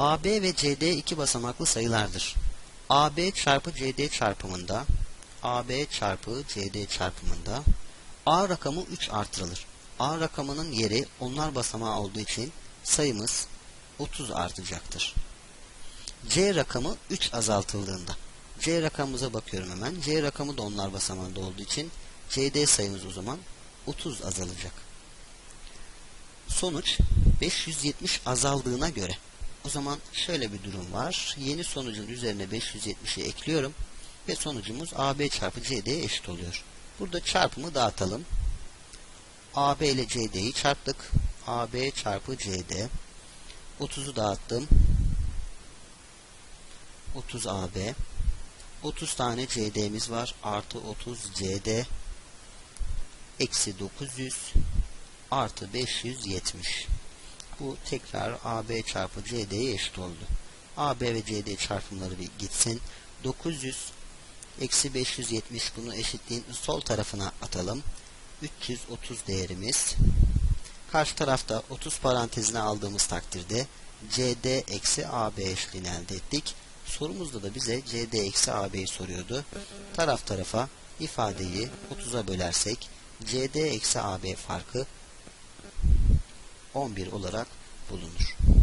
AB ve CD iki basamaklı sayılardır. AB çarpı CD çarpımında AB çarpı CD çarpımında A rakamı 3 artırılır. A rakamının yeri onlar basamağı olduğu için sayımız 30 artacaktır. C rakamı 3 azaltıldığında C rakamımıza bakıyorum hemen. C rakamı da onlar basamağında olduğu için CD sayımız o zaman 30 azalacak. Sonuç 570 azaldığına göre o zaman şöyle bir durum var. Yeni sonucun üzerine 570'i ekliyorum ve sonucumuz AB çarpı CD'ye eşit oluyor. Burada çarpımı dağıtalım. AB ile CD'yi çarptık. AB çarpı CD 30'u dağıttım. 30 AB 30 tane CD'miz var. Artı 30 CD eksi 900 artı 570. Bu tekrar AB çarpı CD'ye eşit oldu. AB ve CD çarpımları bir gitsin. 900 eksi 570 bunu eşitliğin sol tarafına atalım. 330 değerimiz. Karşı tarafta 30 parantezine aldığımız takdirde CD eksi AB eşitliğini elde ettik. Sorumuzda da bize CD eksi AB'yi soruyordu. Taraf tarafa ifadeyi 30'a bölersek CD eksi AB farkı 11 olarak bulunur.